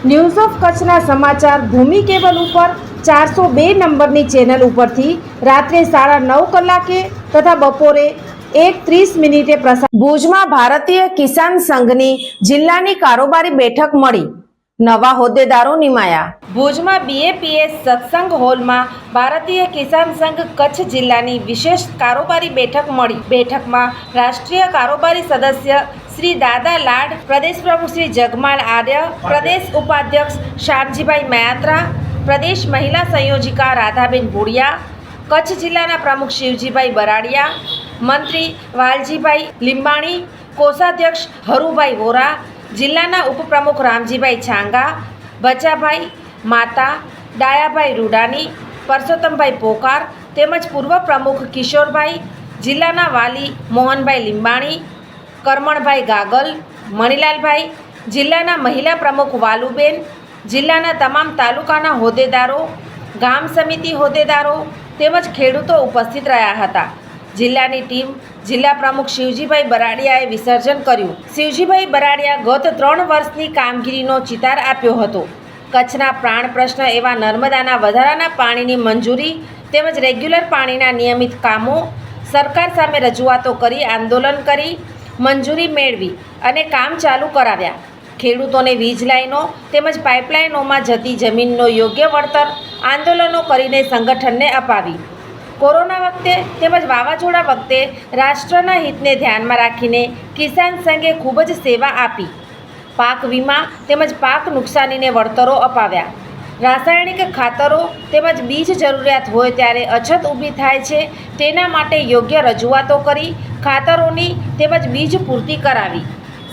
news of કચ્છના સમાચાર ભૂમિ cable ઉપર ચારસો બે નંબરની ચેનલ ઉપરથી રાત્રે સાડા નવ કલાકે તથા બપોરે એક ત્રીસ મિનિટે પ્રસાર ભુજમાં ભારતીય કિસાન સંઘની જિલ્લાની કારોબારી બેઠક મળી. નવા હોદ્દેદારો નિમાયા. ભુજમાં બીએપીએસ સત્સંગ હોલમાં ભારતીય કિસાન સંઘ કચ્છ જિલ્લાની વિશેષ કારોબારી બેઠક મળી. બેઠકમાં રાષ્ટ્રીય કારોબારી સદસ્ય શ્રી દાદા લાડ, પ્રદેશ પ્રમુખ શ્રી જગમાલ આર્ય, પ્રદેશ ઉપાધ્યક્ષ શ્યામજીભાઈ મયાત્રા પ્રદેશ મહિલા સંયોજિકા રાધાબેન ભુડિયા, કચ્છ જિલ્લાના પ્રમુખ શિવજીભાઈ બરાડિયા, મંત્રી વાલજીભાઈ લીંબાણી, કોષાધ્યક્ષ હરુભાઈ વોરા, જિલ્લાના ઉપપ્રમુખ રામજીભાઈ છાંગા, બચાભાઈ માતા, ડાયાભાઈ રૂડાની, પરસોત્તમભાઈ પોકાર, તેમજ પૂર્વ પ્રમુખ કિશોરભાઈ, જિલ્લાના વાલી મોહનભાઈ લીંબાણી કરમણભાઈ ગાગલ, મણિલાલભાઈ, જિલ્લાના મહિલા પ્રમુખ વાલુબેન, જિલ્લાના તમામ તાલુકાના હોદ્દેદારો, ગામ સમિતિ હોદ્દેદારો તેમજ ખેડૂતો ઉપસ્થિત રહ્યા હતા. જિલ્લાની ટીમ જિલ્લા પ્રમુખ શિવજીભાઈ બરાડિયાએ વિસર્જન કર્યું. શિવજીભાઈ બરાડિયા ગત ત્રણ વર્ષની કામગીરીનો ચિતાર આપ્યો હતો. કચ્છના પ્રાણ પ્રશ્ન એવા નર્મદાના વધારાના પાણીની મંજૂરી તેમજ રેગ્યુલર પાણીના નિયમિત કામો સરકાર સામે રજૂઆતો કરી, આંદોલન કરી મંજૂરી મેળવી અને કામ ચાલુ કરાવ્યા. ખેડૂતોને વીજ લાઈનો તેમજ પાઇપલાઇનોમાં જતી જમીનનો યોગ્ય વળતર આંદોલનો કરીને સંગઠનને અપાવી. કોરોના વખતે તેમજ વાવાઝોડા વખતે રાષ્ટ્રના હિતને ધ્યાનમાં રાખીને કિસાન સંઘે ખૂબ જ સેવા આપી. પાક વીમા તેમજ પાક નુકસાનીને વળતરો અપાવ્યા. રાસાયણિક ખાતરો તેમજ બીજ જરૂરિયાત હોય ત્યારે અછત ઊભી થાય છે, તેના માટે યોગ્ય રજૂઆતો કરી, ખાતરોની તેમજ બીજ પૂર્તિ કરાવી.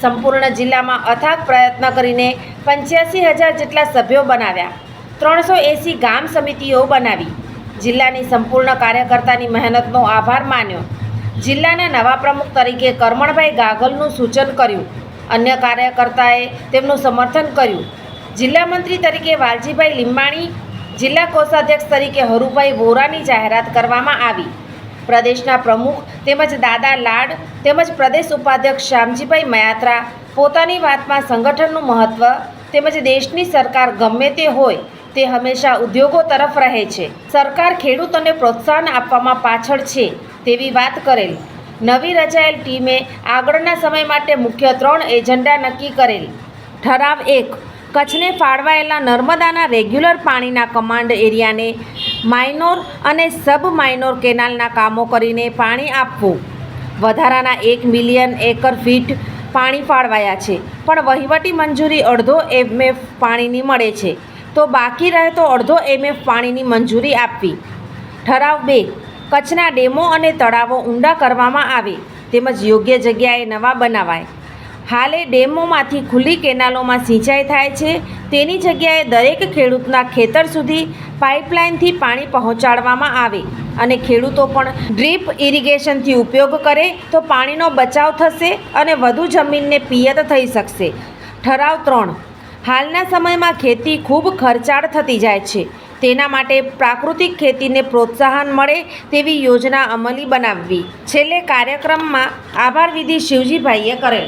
સંપૂર્ણ જિલ્લામાં અથાગ પ્રયત્ન કરીને પંચ્યાસી હજાર જેટલા સભ્યો બનાવ્યા. ત્રણસો એંસી ગામ સમિતિઓ બનાવી. જિલ્લાની સંપૂર્ણ કાર્યકર્તાની મહેનતનો આભાર માન્યો. જિલ્લાના નવા પ્રમુખ તરીકે કરમણભાઈ ગાગલનું સૂચન કર્યું. અન્ય કાર્યકર્તાએ તેમનું સમર્થન કર્યું. જિલ્લા મંત્રી તરીકે વાલજીભાઈ લીંબાણી, જિલ્લા કોષાધ્યક્ષ તરીકે હરુભાઈ વોરાની જાહેરાત કરવામાં આવી. પ્રદેશના પ્રમુખ તેમજ દાદા લાડ તેમજ પ્રદેશ ઉપાધ્યક્ષ શ્યામજીભાઈ મયાત્રા પોતાની વાતમાં સંગઠનનું મહત્ત્વ તેમજ દેશની સરકાર ગમે તે હોય તે હંમેશા ઉદ્યોગો તરફ રહે છે. સરકાર ખેડૂતોને પ્રોત્સાહન આપવામાં પાછળ છે તેવી વાત કરેલ. નવી રચાયેલ ટીમે આગળના સમય માટે મુખ્ય ત્રણ એજન્ડા નક્કી કરેલ. ઠરાવ એક કચ્છને ફાળવાયેલા નર્મદાના રેગ્યુલર પાણીના કમાન્ડ એરિયાને માઇનોર અને સબ માઇનોર કેનાલના કામો કરીને પાણી આપવું. વધારાના એક મિલિયન એકર ફીટ પાણી ફાળવાયા છે, પણ વહીવટી મંજૂરી અડધો એમએફ પાણીની મળે છે. તો બાકી રહે તો અડધો એમએફ પાણીની મંજૂરી આપવી. ઠરાવ બે, કચ્છના ડેમો અને તળાવો ઊંડા કરવામાં આવે, તેમજ યોગ્ય જગ્યાએ નવા બનાવાય. હાલે ડેમોમાંથી ખુલ્લી કેનાલોમાં સિંચાઈ થાય છે. તેની જગ્યાએ દરેક ખેડૂતના ખેતર સુધી પાઇપલાઇનથી પાણી પહોંચાડવામાં આવે અને ખેડૂતો પણ ડ્રીપ ઇરિગેશનથી ઉપયોગ કરે તો પાણીનો બચાવ થશે અને વધુ જમીનને પિયત થઈ શકશે. ઠરાવ ત્રણ. હાલના સમયમાં ખેતી ખૂબ ખર્ચાળ થતી જાય છે. તેના માટે પ્રાકૃતિક ખેતીને પ્રોત્સાહન મળે તેવી યોજના અમલી બનાવવી. છેલ્લે કાર્યક્રમમાં આભાર વિધિ શિવજીભાઈએ કરેલ.